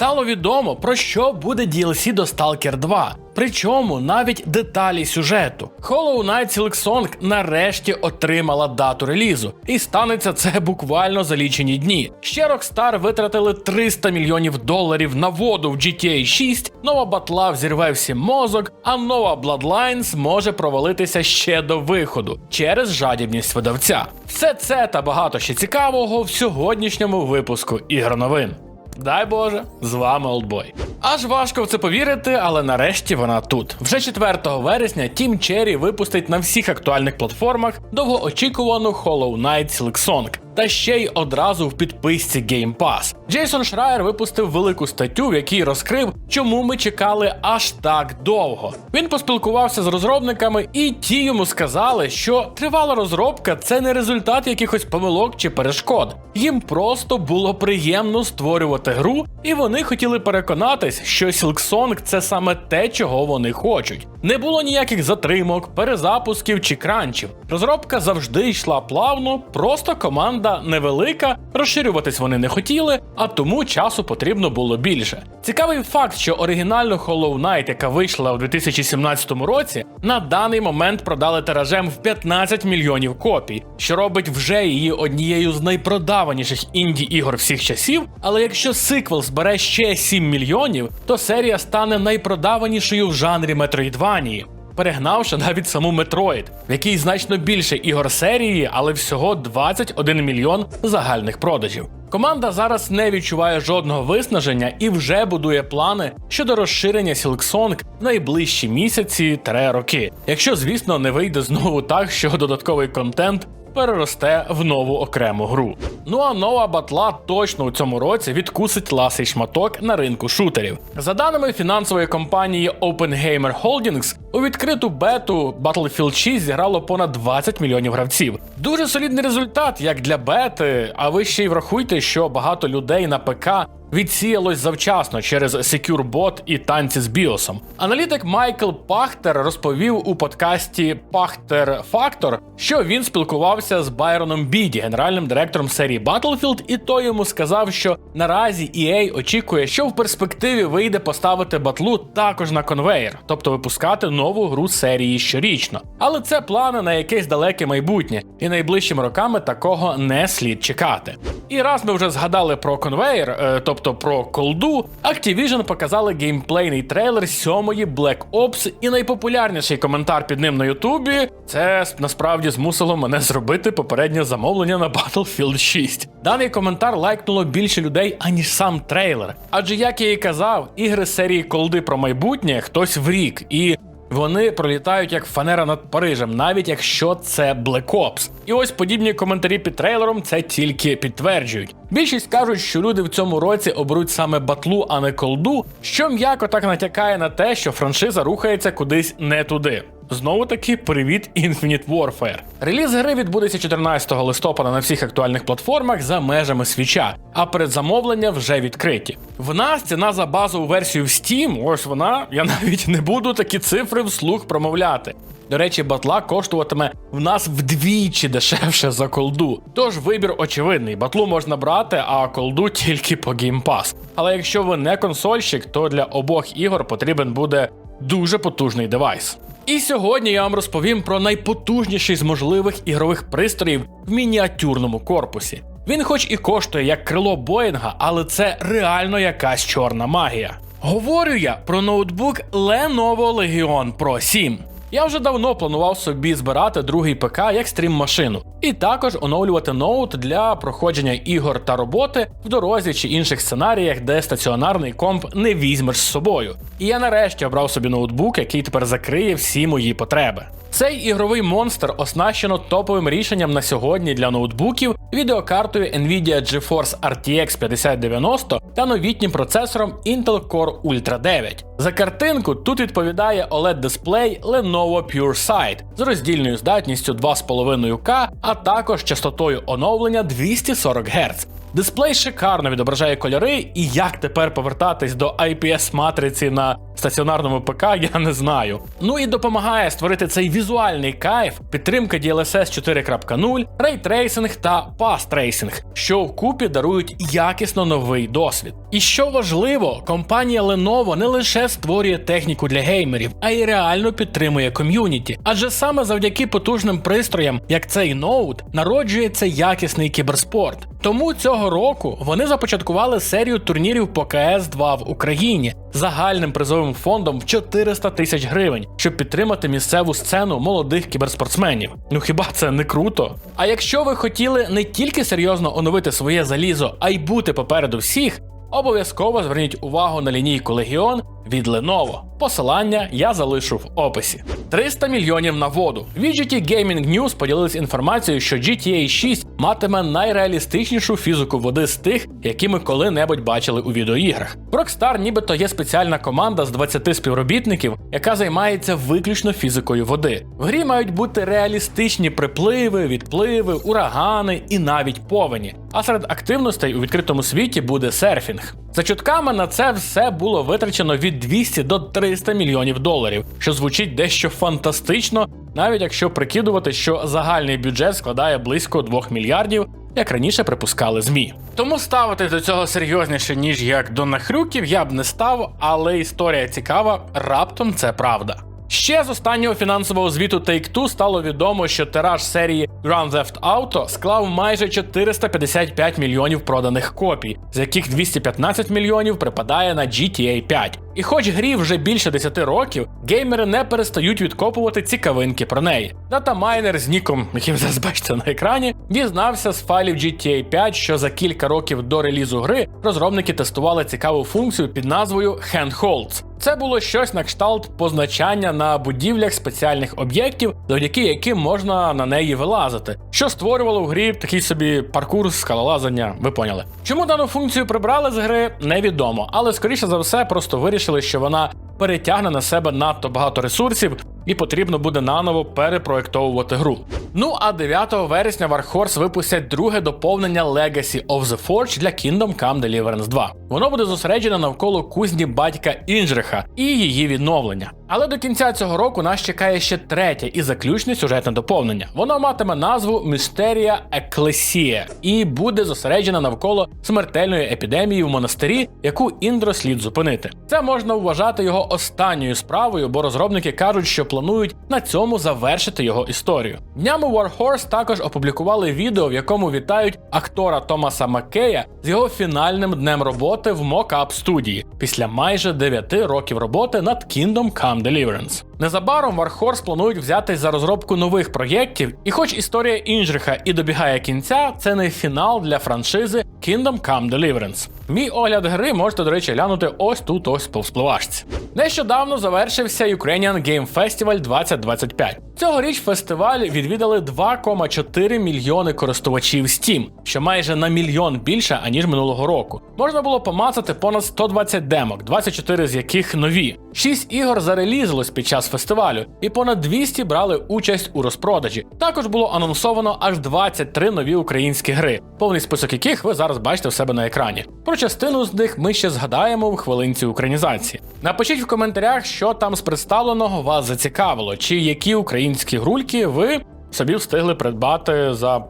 стало відомо про що буде DLC до Stalker 2. Причому навіть деталі сюжету. Hollow Knight Silksong нарешті отримала дату релізу, і станеться це буквально за лічені дні. Ще Rockstar витратили 300 мільйонів доларів на воду в GTA 6, нова батла взірве всім мозок, а нова Bloodlines може провалитися ще до виходу через жадібність видавця. Все це та багато ще цікавого в сьогоднішньому випуску ігр новин. Дай Боже, з вами Олдбой. Аж важко в це повірити, але нарешті вона тут. Вже 4 вересня Team Cherry випустить на всіх актуальних платформах довгоочікувану Hollow Knight Silksong. Та ще й одразу в підписці Game Pass. Джейсон Шрайер випустив велику статтю, в якій розкрив, чому ми чекали аж так довго. Він поспілкувався з розробниками, і ті йому сказали, що тривала розробка це не результат якихось помилок чи перешкод. Їм просто було приємно створювати гру, і вони хотіли переконатись, що Silksong – це саме те, чого вони хочуть. Не було ніяких затримок, перезапусків чи кранчів. Розробка завжди йшла плавно, просто команда невелика, розширюватись вони не хотіли, а тому часу потрібно було більше. Цікавий факт, що оригінальну Hollow Knight, яка вийшла у 2017 році, на даний момент продали тиражем в 15 мільйонів копій, що робить вже її однією з найпродаваніших інді ігор всіх часів. Але якщо сиквел збере ще 7 мільйонів, то серія стане найпродаванішою в жанрі Метроїдванії. Перегнавши навіть саму Metroid, в якій значно більше ігор серії, але всього 21 мільйон загальних продажів. Команда зараз не відчуває жодного виснаження і вже будує плани щодо розширення Silksong в найближчі місяці три роки. Якщо, звісно, не вийде знову так, що додатковий контент переросте в нову окрему гру. Ну а нова батла точно у цьому році відкусить ласий шматок на ринку шутерів. За даними фінансової компанії OpenGamer Holdings, у відкриту бету Battlefield 6 зіграло понад 20 мільйонів гравців. Дуже солідний результат, як для бети. А ви ще й врахуйте, що багато людей на ПК відсіялось завчасно через Secure Bot і танці з біосом. Аналітик Майкл Пахтер розповів у подкасті Пахтер Фактор, що він спілкувався з Байроном Біді, генеральним директором серії Battlefield, і той йому сказав, що наразі EA очікує, що в перспективі вийде поставити батлу також на конвейер, тобто випускати нову гру серії щорічно. Але це плани на якесь далеке майбутнє, і найближчими роками такого не слід чекати. І раз ми вже згадали про конвейер, е, тобто про колду, Activision показали геймплейний трейлер сьомої Black Ops, і найпопулярніший коментар під ним на Ютубі це насправді змусило мене зробити попереднє замовлення на Battlefield 6. Даний коментар лайкнуло більше людей, аніж сам трейлер. Адже, як я і казав, ігри серії колди про майбутнє хтось в рік, і вони пролітають як фанера над Парижем, навіть якщо це Black Ops. І ось подібні коментарі під трейлером це тільки підтверджують. Більшість кажуть, що люди в цьому році оберуть саме батлу, а не колду, що м'яко так натякає на те, що франшиза рухається кудись не туди. Знову таки, привіт Infinite Warfare. Реліз гри відбудеться 14 листопада на всіх актуальних платформах за межами свіча, а передзамовлення вже відкриті. В нас ціна за базову версію в Steam, ось вона, я навіть не буду такі цифри вслух промовляти. До речі, батла коштуватиме в нас вдвічі дешевше за колду. Тож вибір очевидний: батлу можна брати, а колду тільки по Pass. Але якщо ви не консольщик, то для обох ігор потрібен буде дуже потужний девайс. І сьогодні я вам розповім про найпотужніший з можливих ігрових пристроїв в мініатюрному корпусі. Він, хоч і коштує як крило Боїнга, але це реально якась чорна магія. Говорю я про ноутбук Lenovo Legion Pro 7. Я вже давно планував собі збирати другий ПК як стрім-машину, і також оновлювати ноут для проходження ігор та роботи в дорозі чи інших сценаріях, де стаціонарний комп не візьмеш з собою. І я нарешті обрав собі ноутбук, який тепер закриє всі мої потреби. Цей ігровий монстр оснащено топовим рішенням на сьогодні для ноутбуків, відеокартою Nvidia GeForce RTX 5090 та новітнім процесором Intel Core Ultra 9. За картинку тут відповідає oled дисплей Lenovo PureSight з роздільною здатністю 2,5К, а також частотою оновлення 240 Гц. Дисплей шикарно відображає кольори, і як тепер повертатись до IPS матриці на стаціонарному ПК, я не знаю. Ну і допомагає створити цей візуальний кайф, підтримка DLSS 4.0, рейтрейсинг та пастрейсинг, що вкупі дарують якісно новий досвід. І що важливо, компанія Lenovo не лише створює техніку для геймерів, а й реально підтримує ком'юніті. Адже саме завдяки потужним пристроям, як цей ноут, народжується якісний кіберспорт. Тому цього року вони започаткували серію турнірів по КС 2 в Україні загальним призовим фондом в 400 тисяч гривень, щоб підтримати місцеву сцену молодих кіберспортсменів. Ну хіба це не круто? А якщо ви хотіли не тільки серйозно оновити своє залізо, а й бути попереду всіх, обов'язково зверніть увагу на лінійку Legion від Lenovo. Посилання я залишу в описі. 300 мільйонів на воду. VGT Gaming News поділились інформацією, що GTA 6 матиме найреалістичнішу фізику води з тих, які ми коли-небудь бачили у відеоіграх. В Rockstar нібито є спеціальна команда з 20 співробітників, яка займається виключно фізикою води. В грі мають бути реалістичні припливи, відпливи, урагани і навіть повені. А серед активностей у відкритому світі буде серфінг. За чутками на це все було витрачено від 200 до 300 мільйонів доларів, що звучить дещо фантастично, навіть якщо прикидувати, що загальний бюджет складає близько 2 мільярдів, як раніше припускали ЗМІ. Тому ставитись до цього серйозніше, ніж як до нахрюків, я б не став, але історія цікава, раптом це правда. Ще з останнього фінансового звіту Take-Two стало відомо, що тираж серії Grand Theft Auto склав майже 455 мільйонів проданих копій, з яких 215 мільйонів припадає на GTA 5. І хоч грі вже більше 10 років, геймери не перестають відкопувати цікавинки про неї. Датамайнер з ніком, яким зараз бачите на екрані, дізнався з файлів GTA 5, що за кілька років до релізу гри розробники тестували цікаву функцію під назвою Handholds. Це було щось на кшталт позначання на будівлях спеціальних об'єктів, завдяки яким можна на неї вилазити, що створювало в грі такий собі паркур скалолазання. Ви поняли. Чому дану функцію прибрали з гри, невідомо, але скоріше за все просто вирішили, що вона перетягне на себе надто багато ресурсів і потрібно буде наново перепроектовувати гру. Ну а 9 вересня Warhorse випустять друге доповнення Legacy of the Forge для Kingdom Come Deliverance 2. Воно буде зосереджене навколо кузні батька Інжриха і її відновлення. Але до кінця цього року нас чекає ще третє і заключне сюжетне доповнення. Воно матиме назву Містерія Еклесія і буде зосереджена навколо смертельної епідемії в монастирі, яку Індро слід зупинити. Це можна вважати його останньою справою, бо розробники кажуть, що планують на цьому завершити його історію. Днями Warhorse також опублікували відео, в якому вітають актора Томаса Маккея з його фінальним днем роботи в Mockup студії після майже 9 років роботи над Kingdom Come Deliverance. Незабаром Warhorse планують взятись за розробку нових проєктів, і хоч історія Інжриха і добігає кінця, це не фінал для франшизи Kingdom Come Deliverance. Мій огляд гри можете, до речі, глянути ось тут ось по вспливашці. Нещодавно завершився Ukrainian Game Festival 2025. Цьогоріч фестиваль відвідали 2,4 мільйони користувачів Steam, що майже на мільйон більше аніж минулого року. Можна було помацати понад 120 демок, 24 з яких нові. 6 ігор зарелізилось під час фестивалю, і понад 200 брали участь у розпродажі. Також було анонсовано аж 23 нові українські гри, повний список яких ви зараз бачите в себе на екрані. Про частину з них ми ще згадаємо в хвилинці українізації. Напишіть в коментарях, що там з представленого вас зацікавило, чи які українські грульки ви собі встигли придбати за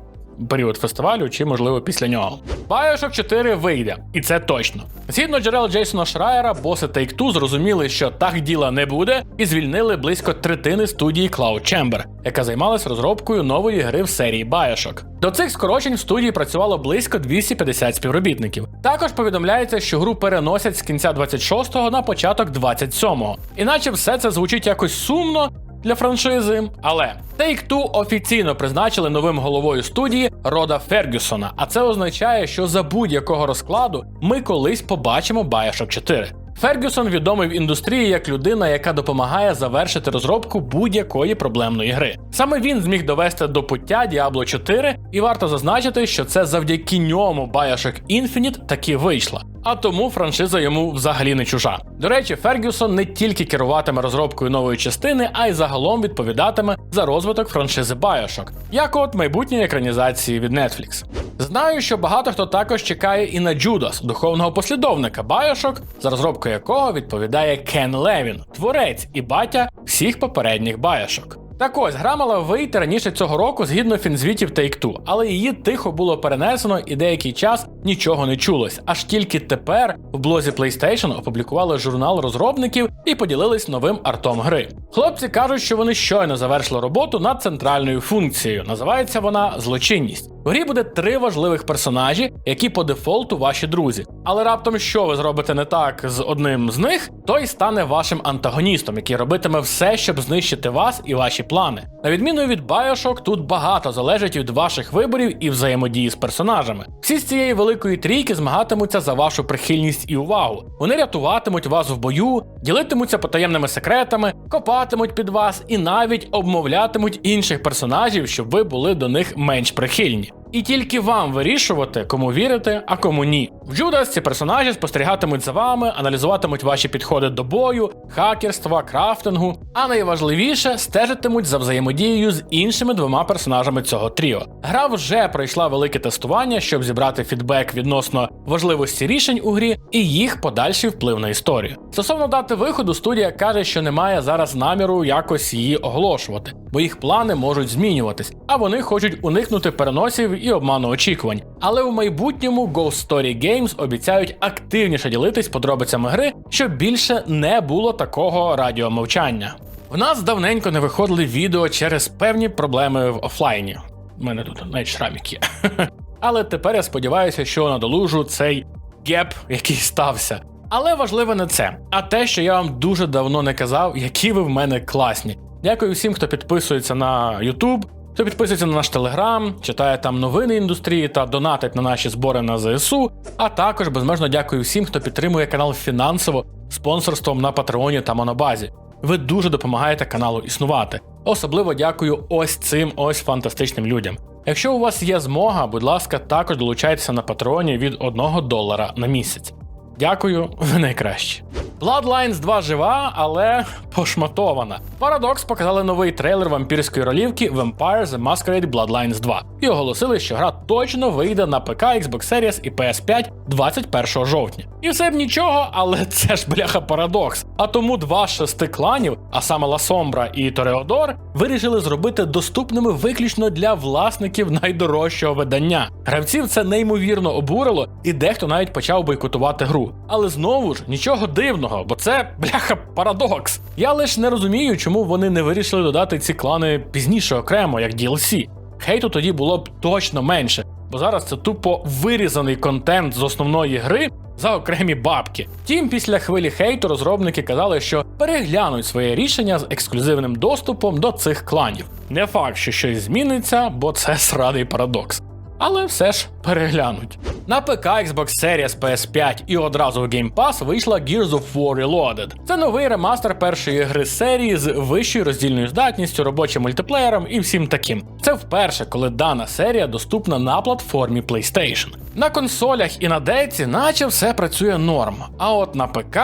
період фестивалю, чи можливо після нього. Bioshock 4 вийде, і це точно. Згідно джерел Джейсона Шрайера, боси Take-Two зрозуміли, що так діла не буде, і звільнили близько третини студії Cloud Chamber, яка займалась розробкою нової гри в серії Bioshock. До цих скорочень в студії працювало близько 250 співробітників. Також повідомляється, що гру переносять з кінця 26-го на початок 27-го. Іначе все це звучить якось сумно, для франшизи. Але Take-Two офіційно призначили новим головою студії Рода Фергюсона, а це означає, що за будь-якого розкладу ми колись побачимо Bioshock 4. Фергюсон відомий в індустрії як людина, яка допомагає завершити розробку будь-якої проблемної гри. Саме він зміг довести до пуття Diablo 4, і варто зазначити, що це завдяки ньому Bioshock Infinite таки вийшла. А тому франшиза йому взагалі не чужа. До речі, Фергюсон не тільки керуватиме розробкою нової частини, а й загалом відповідатиме за розвиток франшизи Bioshock, як от майбутньої екранізації від Netflix. Знаю, що багато хто також чекає і на Judas, духовного послідовника Bioshock, за розробкою якого відповідає Кен Левін, творець і батя всіх попередніх Bioshock. Так ось, гра мала вийти раніше цього року згідно фінзвітів Take-Two, але її тихо було перенесено і деякий час нічого не чулось. Аж тільки тепер в блозі PlayStation опублікували журнал розробників і поділились новим артом гри. Хлопці кажуть, що вони щойно завершили роботу над центральною функцією. Називається вона злочинність. В грі буде три важливих персонажі, які по дефолту ваші друзі. Але раптом, що ви зробите не так з одним з них, той стане вашим антагоністом, який робитиме все, щоб знищити вас і ваші плани. На відміну від Bioshock, тут багато залежить від ваших виборів і взаємодії з персонажами. Всі з цієї великої трійки змагатимуться за вашу прихильність і увагу. Вони рятуватимуть вас в бою, ділитимуться потаємними секретами, копатимуть під вас і навіть обмовлятимуть інших персонажів, щоб ви були до них менш прихильні. І тільки вам вирішувати, кому вірити, а кому ні. В Judas ці персонажі спостерігатимуть за вами, аналізуватимуть ваші підходи до бою, хакерства, крафтингу, а найважливіше стежитимуть за взаємодією з іншими двома персонажами цього тріо. Гра вже пройшла велике тестування, щоб зібрати фідбек відносно важливості рішень у грі і їх подальший вплив на історію. Стосовно дати виходу, студія каже, що немає зараз наміру якось її оголошувати, бо їх плани можуть змінюватись, а вони хочуть уникнути переносів і обману очікувань. Але у майбутньому Ghost Story Games обіцяють активніше ділитись подробицями гри, щоб більше не було такого радіомовчання. В нас давненько не виходили відео через певні проблеми в офлайні. У мене тут навіть шрамік є. Але тепер я сподіваюся, що надолужу цей геп, який стався. Але важливо не це, а те, що я вам дуже давно не казав, які ви в мене класні. Дякую всім, хто підписується на YouTube, хто підписується на наш телеграм, читає там новини індустрії та донатить на наші збори на ЗСУ. А також безмежно дякую всім, хто підтримує канал фінансово спонсорством на Патреоні та Монобазі. Ви дуже допомагаєте каналу існувати. Особливо дякую ось цим ось фантастичним людям. Якщо у вас є змога, будь ласка, також долучайтеся на патреоні від 1 долара на місяць. Дякую, ви найкращі. Bloodlines 2 жива, але пошматована. Paradox показали новий трейлер вампірської ролівки Vampire The Masquerade Bloodlines 2 і оголосили, що гра точно вийде на ПК, Xbox Series і PS5 21 жовтня. І все б нічого, але це ж бляха парадокс. А тому два шести кланів, а саме Sombra і Тореодор, вирішили зробити доступними виключно для власників найдорожчого видання. Гравців це неймовірно обурило, і дехто навіть почав бойкотувати гру. Але знову ж нічого дивного, бо це бляха парадокс. Я лише не розумію, чому вони не вирішили додати ці клани пізніше окремо, як DLC. Хейту тоді було б точно менше, бо зараз це тупо вирізаний контент з основної гри за окремі бабки. Втім, після хвилі хейту розробники казали, що переглянуть своє рішення з ексклюзивним доступом до цих кланів. Не факт, що щось зміниться, бо це срадий парадокс. Але все ж переглянуть. На ПК, Xbox Series, PS5 і одразу в Game Pass вийшла Gears of War Reloaded. Це новий ремастер першої гри серії з вищою роздільною здатністю, робочим мультиплеєром і всім таким. Це вперше, коли дана серія доступна на платформі PlayStation. На консолях і на деці, наче все працює норм. А от на ПК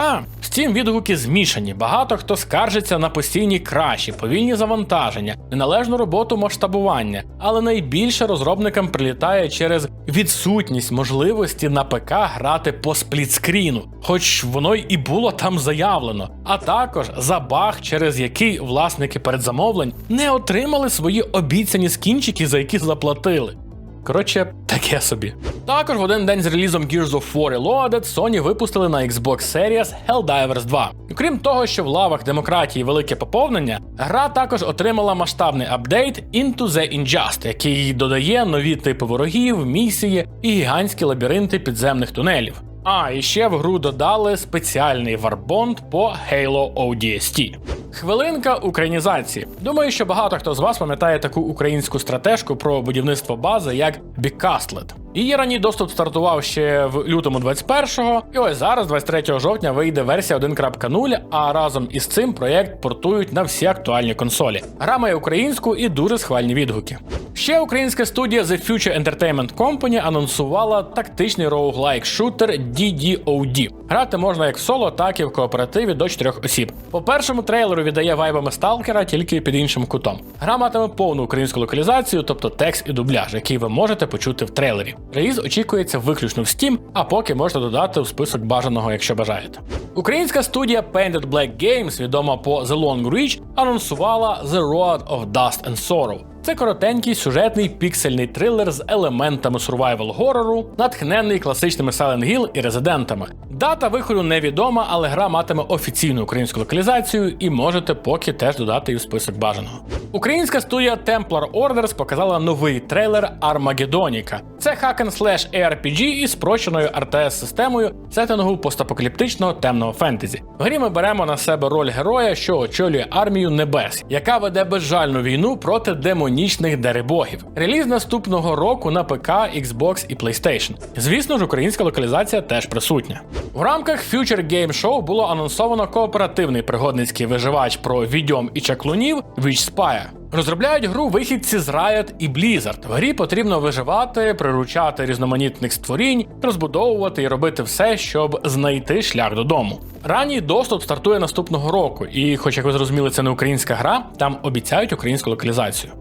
Steam відгуки змішані. Багато хто скаржиться на постійні краші, повільні завантаження, неналежну роботу масштабування, але найбільше розробникам прилітає через відсутність можливості на ПК грати по сплітскріну, хоч воно й і було там заявлено, а також за баг, через який власники передзамовлень не отримали свої обіцяні скінчики, за які заплатили. Коротше, таке собі. Також в один день з релізом Gears of War Reloaded Sony випустили на Xbox Series Helldivers 2. Окрім крім того, що в лавах демократії велике поповнення, гра також отримала масштабний апдейт Into the Injust, який додає нові типи ворогів, місії і гігантські лабіринти підземних тунелів. А, і ще в гру додали спеціальний варбонд по Halo ODST. Хвилинка українізації. Думаю, що багато хто з вас пам'ятає таку українську стратежку про будівництво бази, як Bigcastlet. Її ранній доступ стартував ще в лютому 21-го, і ось зараз, 23 жовтня, вийде версія 1.0, а разом із цим проєкт портують на всі актуальні консолі. Гра має українську і дуже схвальні відгуки. Ще українська студія The Future Entertainment Company анонсувала тактичний роуглайк шутер DDoD. Грати можна як в соло, так і в кооперативі до 4 осіб. По першому трейлеру віддає вайбами сталкера тільки під іншим кутом. Гра матиме повну українську локалізацію, тобто текст і дубляж, який ви можете почути в трейлері. Реліз очікується виключно в Steam, а поки можете додати у список бажаного, якщо бажаєте. Українська студія Painted Black Games, відома по The Long Reach, анонсувала The Road of Dust and Sorrow. Це коротенький сюжетний піксельний трилер з елементами сурвайвал горору, натхнений класичними Silent Hill і резидентами. Дата виходу невідома, але гра матиме офіційну українську локалізацію і можете поки теж додати її в список бажаного. Українська студія Templar Orders показала новий трейлер Армагедоніка. Це hack and slash ARPG із спрощеною RTS-системою сеттингу постапокаліптичного темного фентезі. В грі ми беремо на себе роль героя, що очолює армію небес, яка веде безжальну війну проти демонічних деребогів. Реліз наступного року на ПК, Xbox і PlayStation. Звісно ж, українська локалізація теж присутня. В рамках Future Game Show було анонсовано кооперативний пригодницький виживач про відьом і чаклунів Witch Spire. Розробляють гру вихідці з Riot і Blizzard. В грі потрібно виживати, приручати різноманітних створінь, розбудовувати і робити все, щоб знайти шлях додому. Ранній доступ стартує наступного року, і, хоч як ви зрозуміли, це не українська гра, там обіцяють українську локалізацію.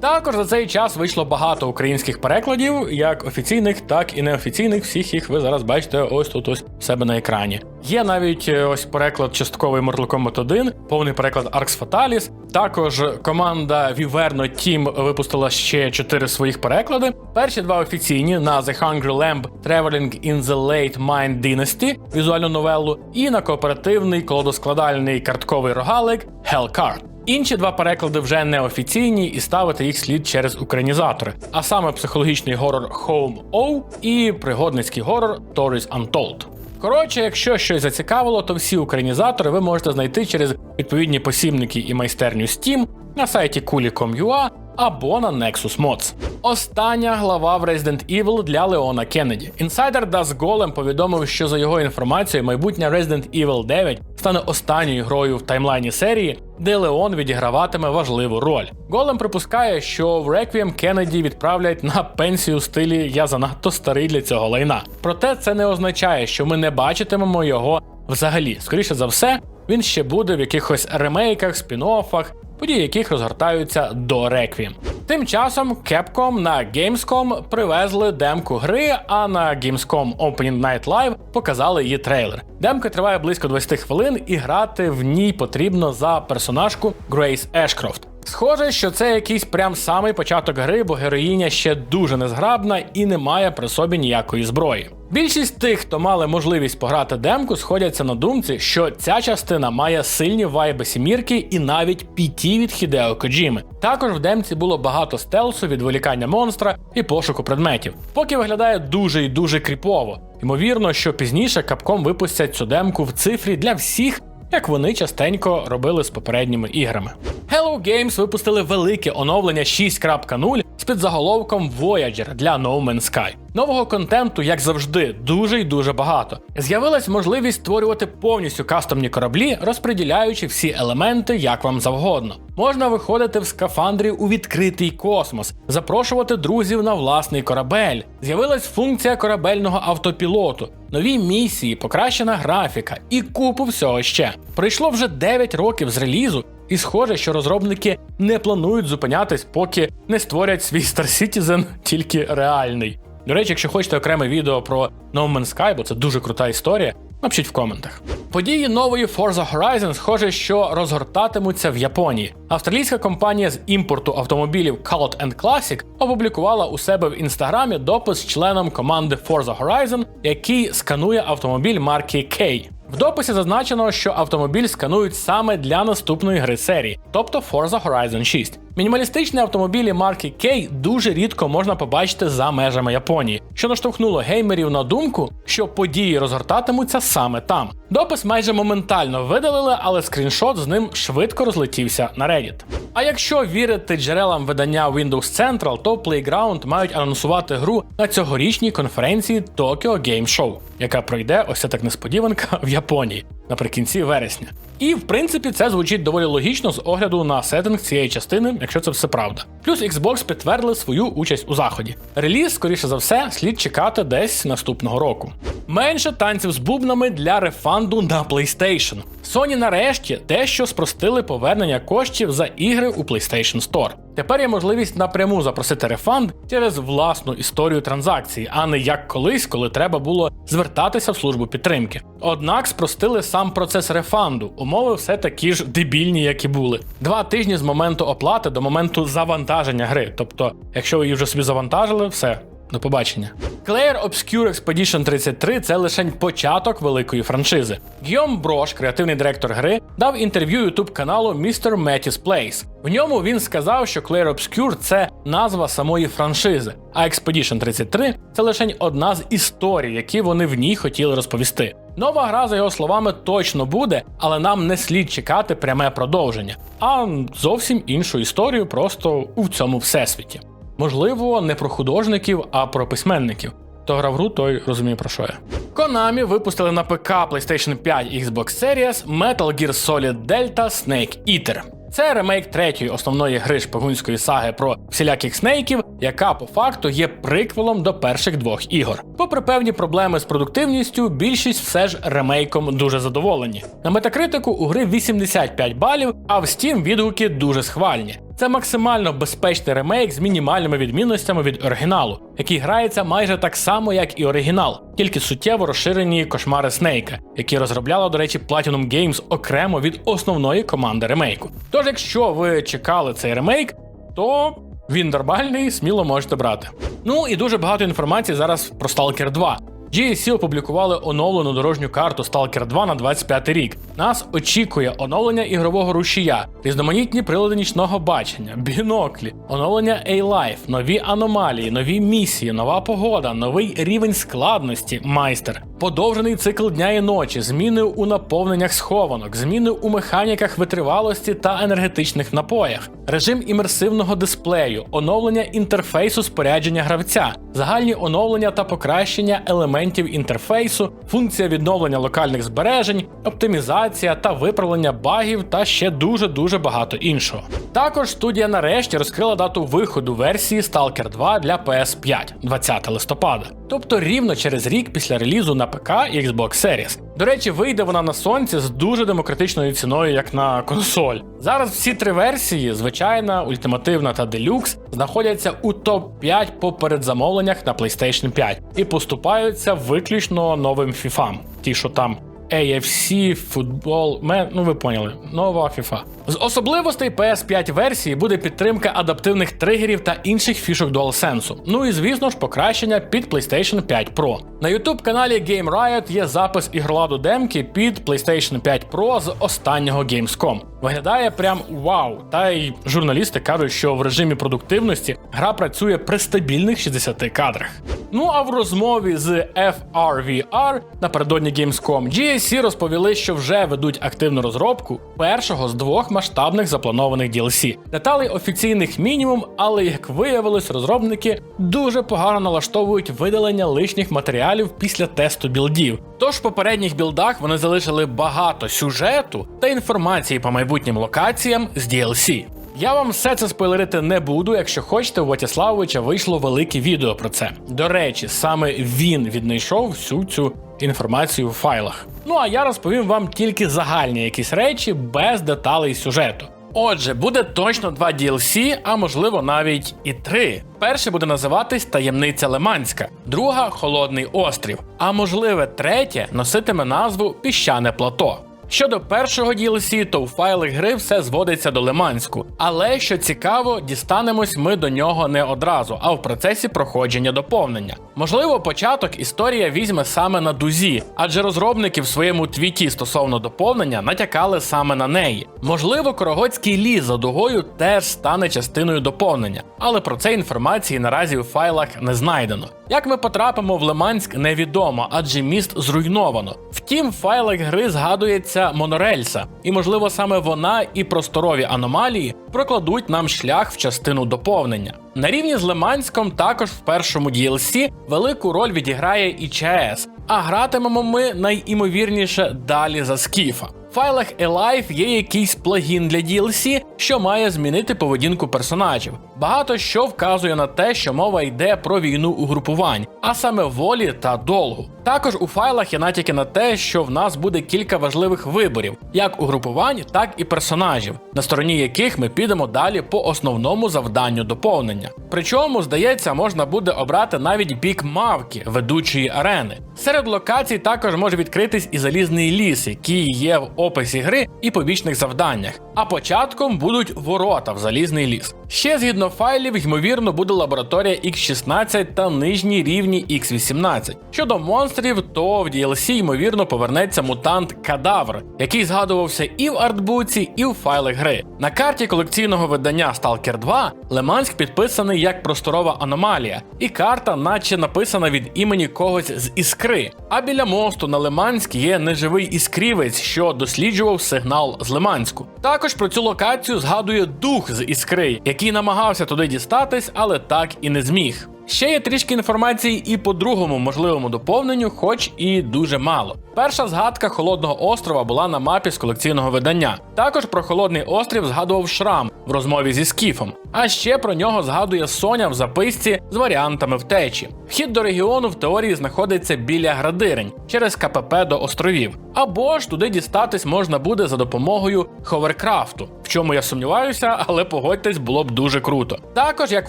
Також за цей час вийшло багато українських перекладів, як офіційних, так і неофіційних. Всіх їх ви зараз бачите ось тут ось в себе на екрані. Є навіть е, ось переклад частковий Mortal Kombat 1, повний переклад Arx Fatalis. Також команда Viverno Team випустила ще чотири своїх переклади. Перші два офіційні на The Hungry Lamb Traveling in the Late Mind Dynasty, візуальну новелу, і на кооперативний колодоскладальний картковий рогалик Hellcard. Інші два переклади вже неофіційні і ставити їх слід через українізатори, а саме психологічний горор Home O і пригодницький горор Stories Untold. Коротше, якщо щось зацікавило, то всі українізатори ви можете знайти через відповідні посібники і майстерню Steam на сайті Kuli.com.ua або на Nexus Mods. Остання глава в Resident Evil для Леона Кеннеді. Інсайдер Das Golem повідомив, що за його інформацією, майбутня Resident Evil 9 стане останньою грою в таймлайні серії, де Леон відіграватиме важливу роль. Голем припускає, що в Реквієм Кеннеді відправлять на пенсію в стилі Я занадто старий для цього лайна. Проте це не означає, що ми не бачитимемо його взагалі. Скоріше за все, він ще буде в якихось ремейках, спін-оффах, події яких розгортаються до Рекві. Тим часом Capcom на Gamescom привезли демку гри, а на Gamescom Opening Night Live показали її трейлер. Демка триває близько 20 хвилин, і грати в ній потрібно за персонажку Грейс Ешкрофт. Схоже, що це якийсь прям самий початок гри, бо героїня ще дуже незграбна і не має при собі ніякої зброї. Більшість тих, хто мали можливість пограти демку, сходяться на думці, що ця частина має сильні вайби сімірки і навіть піті від Хідео Коджіми. Також в демці було багато стелсу, відволікання монстра і пошуку предметів. Поки виглядає дуже і дуже кріпово. Ймовірно, що пізніше Capcom випустять цю демку в цифрі для всіх, як вони частенько робили з попередніми іграми. Hello Games випустили велике оновлення 6.0 з підзаголовком Voyager для No Man's Sky. Нового контенту, як завжди, дуже й дуже багато. З'явилась можливість створювати повністю кастомні кораблі, розподіляючи всі елементи як вам завгодно. Можна виходити в скафандрі у відкритий космос, запрошувати друзів на власний корабель. З'явилась функція корабельного автопілоту, нові місії, покращена графіка і купу всього ще. Пройшло вже 9 років з релізу, і схоже, що розробники не планують зупинятись, поки не створять свій Star Citizen, тільки реальний. До речі, якщо хочете окреме відео про No Man's Sky, бо це дуже крута історія, напишіть в коментах. Події нової Forza Horizon схоже, що розгортатимуться в Японії. Австралійська компанія з імпорту автомобілів Cult and Classic опублікувала у себе в інстаграмі допис з членом команди Forza Horizon, який сканує автомобіль марки K. В дописі зазначено, що автомобіль сканують саме для наступної гри серії, тобто Forza Horizon 6. Мінімалістичні автомобілі марки K дуже рідко можна побачити за межами Японії, що наштовхнуло геймерів на думку, що події розгортатимуться саме там. Допис майже моментально видалили, але скріншот з ним швидко розлетівся на Reddit. А якщо вірити джерелам видання Windows Central, то Playground мають анонсувати гру на цьогорічній конференції Tokyo Game Show, яка пройде ось так несподіванка в Японії наприкінці вересня. І в принципі це звучить доволі логічно з огляду на сеттинг цієї частини, якщо це все правда. Плюс Xbox підтвердили свою участь у заході. Реліз, скоріше за все, слід чекати десь наступного року. Менше танців з бубнами для рефанду на PlayStation. Sony нарешті дещо спростили повернення коштів за ігри у PlayStation Store. Тепер є можливість напряму запросити рефанд через власну історію транзакції, а не як колись, коли треба було звертатися в службу підтримки. Однак спростили сам процес рефанду. Умови все такі ж дебільні, як і були. Два тижні з моменту оплати до моменту завантаження гри. Тобто, якщо ви її вже собі завантажили, все. До побачення. Clair Obscure Expedition 33 це лише початок великої франшизи. Гйом Брош, креативний директор гри, дав інтерв'ю ютуб каналу Mr. Mattis Place. В ньому він сказав, що Clair Obscure це назва самої франшизи, а Expedition 33 це лише одна з історій, які вони в ній хотіли розповісти. Нова гра, за його словами, точно буде, але нам не слід чекати пряме продовження, а зовсім іншу історію просто у цьому всесвіті. Можливо, не про художників, а про письменників. Хто грав гру, той розуміє про що я. Konami випустили на ПК PlayStation 5 Xbox Series Metal Gear Solid Delta Snake Eater. Це ремейк третьої основної гри шпигунської саги про всіляких снейків, яка по факту є приквелом до перших двох ігор. Попри певні проблеми з продуктивністю, більшість все ж ремейком дуже задоволені. На метакритику у гри 85 балів, а в Steam відгуки дуже схвальні. Це максимально безпечний ремейк з мінімальними відмінностями від оригіналу, який грається майже так само, як і оригінал, тільки суттєво розширені кошмари Снейка, які розробляла, до речі, Platinum Games окремо від основної команди ремейку. Тож, якщо ви чекали цей ремейк, то він нормальний, сміло можете брати. Ну і дуже багато інформації зараз про Stalker 2. GSC опублікували оновлену дорожню карту Stalker 2 на 25 рік. Нас очікує оновлення ігрового рушія, різноманітні прилади нічного бачення, біноклі, оновлення A-Life, нові аномалії, нові місії, нова погода, новий рівень складності, майстер, подовжений цикл дня і ночі, зміни у наповненнях схованок, зміни у механіках витривалості та енергетичних напоях, режим імерсивного дисплею, оновлення інтерфейсу спорядження гравця, загальні оновлення та покращення елементів інтерфейсу, функція відновлення локальних збережень, оптимізація та виправлення багів та ще дуже дуже багато іншого. Також студія нарешті розкрила дату виходу версії Stalker 2 для PS5 20 листопада, тобто рівно через рік після релізу на ПК і Xbox Series. До речі, вийде вона на сонці з дуже демократичною ціною, як на консоль. Зараз всі три версії, звичайна, ультимативна та делюкс, знаходяться у топ-5 по передзамовленнях на PlayStation 5 і поступаються виключно новим FIFA. Ті, що там AFC, футбол, ну ви поняли, нова FIFA. З особливостей PS5 версії буде підтримка адаптивних тригерів та інших фішок DualSense. Ну і звісно ж покращення під PlayStation 5 Pro. На YouTube каналі Game Riot є запис ігроладу демки під PlayStation 5 Pro з останнього Gamescom. Виглядає прям вау. Та й журналісти кажуть, що в режимі продуктивності гра працює при стабільних 60 кадрах. Ну а в розмові з FRVR напередодні Gamescom GSC розповіли, що вже ведуть активну розробку першого з двох масштабних запланованих DLC. Деталей офіційних мінімум, але як виявилось, розробники дуже погано налаштовують видалення лишніх матеріалів після тесту білдів. Тож в попередніх білдах вони залишили багато сюжету та інформації по майбутнім локаціям з DLC. Я вам все це спойлерити не буду. Якщо хочете, у Ватіславовича вийшло велике відео про це. До речі, саме він віднайшов всю цю інформацію в файлах. Ну а я розповім вам тільки загальні якісь речі без деталей сюжету. Отже, буде точно два DLC, а можливо навіть і три. Перше буде називатись Таємниця Лиманська, друга Холодний острів. А можливе третє носитиме назву Піщане плато. Щодо першого DLC, то у файлах гри все зводиться до Лиманську. Але що цікаво, дістанемось ми до нього не одразу, а в процесі проходження доповнення. Можливо, початок історія візьме саме на дузі, адже розробники в своєму твіті стосовно доповнення натякали саме на неї. Можливо, Корогоцький ліс за дугою теж стане частиною доповнення, але про це інформації наразі у файлах не знайдено. Як ми потрапимо в Лиманськ, невідомо, адже міст зруйновано. Втім, в файлах гри згадується монорельса, і можливо саме вона і просторові аномалії прокладуть нам шлях в частину доповнення. На рівні з Лиманськом також в першому DLC велику роль відіграє і ЧАЕС, а гратимемо ми найімовірніше далі за Скіфа. В файлах Alive є якийсь плагін для DLC, що має змінити поведінку персонажів. Багато що вказує на те, що мова йде про війну угрупувань, а саме волі та долгу. Також у файлах є натяки на те, що в нас буде кілька важливих виборів, як угрупувань, так і персонажів, на стороні яких ми підемо далі по основному завданню доповнення. Причому, здається, можна буде обрати навіть бік мавки, ведучої арени. Серед локацій також може відкритись і залізний ліс, який є в описі гри і побічних завданнях. А початком будуть ворота в залізний ліс. Ще згідно файлів, ймовірно, буде лабораторія X16 та нижні рівні X18. Щодо монстрів, то в DLC ймовірно повернеться мутант Кадавр, який згадувався і в артбуці, і в файлах гри. На карті колекційного видання Stalker 2 Лиманськ підписаний як просторова аномалія, і карта, наче написана від імені когось з іскри. А біля мосту на Лиманськ є неживий іскрівець, що досліджував сигнал з Лиманську. Також про цю локацію згадує дух з іскри, який намагався туди дістатись, але так і не зміг. Ще є трішки інформації і по другому можливому доповненню, хоч і дуже мало. Перша згадка холодного острова була на мапі з колекційного видання. Також про холодний острів згадував Шрам в розмові зі Скіфом. А ще про нього згадує Соня в записці з варіантами втечі. Вхід до регіону в теорії знаходиться біля градирень через КПП до островів. Або ж туди дістатись можна буде за допомогою ховеркрафту, чому я сумніваюся, але погодьтесь, було б дуже круто. Також, як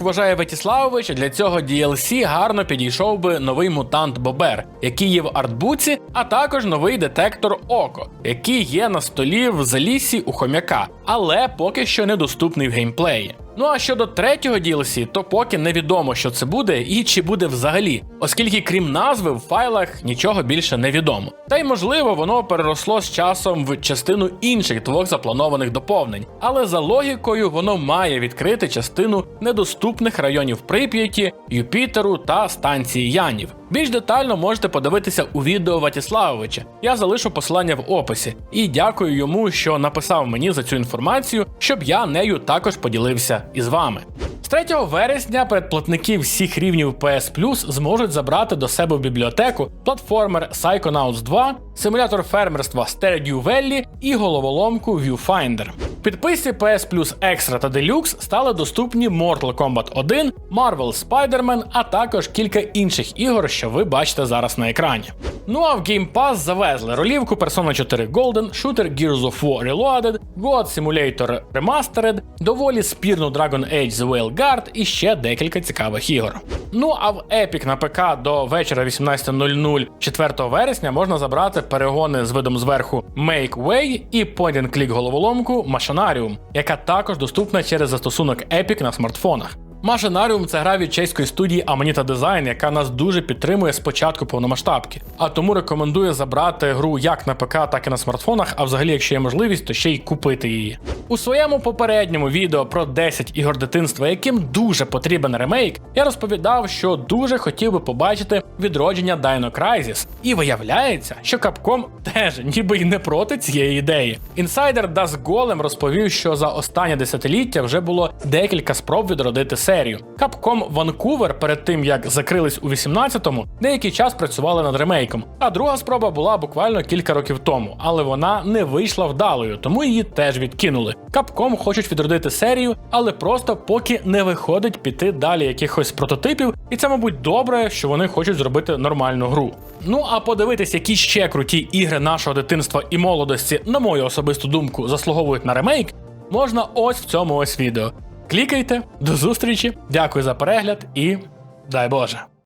вважає Ветіславович, для цього DLC гарно підійшов би новий мутант Бобер, який є в артбуці, а також новий детектор Око, який є на столі в залісі у хомяка, але поки що недоступний в геймплеї. Ну а щодо третього DLC, то поки невідомо, що це буде і чи буде взагалі, оскільки крім назви в файлах нічого більше не відомо. Та й можливо воно переросло з часом в частину інших двох запланованих доповнень, але за логікою воно має відкрити частину недоступних районів Прип'яті, Юпітеру та станції Янів. Більш детально можете подивитися у відео Ватіславовича. Я залишу посилання в описі і дякую йому, що написав мені за цю інформацію, щоб я нею також поділився із вами. З 3 вересня передплатники всіх рівнів PS Plus зможуть забрати до себе в бібліотеку платформер Psychonauts 2, симулятор фермерства Stardew Valley і головоломку Viewfinder. В підписці PS Plus Extra та Deluxe стали доступні Mortal Kombat 1, Marvel Spider-Man, а також кілька інших ігор, що ви бачите зараз на екрані. Ну а в Game Pass завезли ролівку Persona 4 Golden, шутер Gears of War Reloaded, God Simulator Remastered, доволі спірну Dragon Age The Whale Guard і ще декілька цікавих ігор. Ну а в Epic на ПК до вечора 18.00 4 вересня можна забрати перегони з видом зверху Make Way і point-and-click головоломку Machinarium, яка також доступна через застосунок Epic на смартфонах. Машинаріум це гра від чеської студії Amanita Design, яка нас дуже підтримує з початку повномасштабки. А тому рекомендує забрати гру як на ПК, так і на смартфонах, а взагалі, якщо є можливість, то ще й купити її. У своєму попередньому відео про 10 ігор дитинства, яким дуже потрібен ремейк, я розповідав, що дуже хотів би побачити відродження Dino Crisis. І виявляється, що Capcom теж ніби й не проти цієї ідеї. Інсайдер Das Golem розповів, що за останнє десятиліття вже було декілька спроб відродити серію. Capcom Vancouver перед тим як закрились у 18-му, деякий час працювали над ремейком. А друга спроба була буквально кілька років тому, але вона не вийшла вдалою, тому її теж відкинули. Capcom хочуть відродити серію, але просто поки не виходить піти далі якихось прототипів, і це, мабуть, добре, що вони хочуть зробити нормальну гру. Ну а подивитись, які ще круті ігри нашого дитинства і молодості, на мою особисту думку, заслуговують на ремейк, можна ось в цьому ось відео. Клікайте, до зустрічі, дякую за перегляд і дай Боже!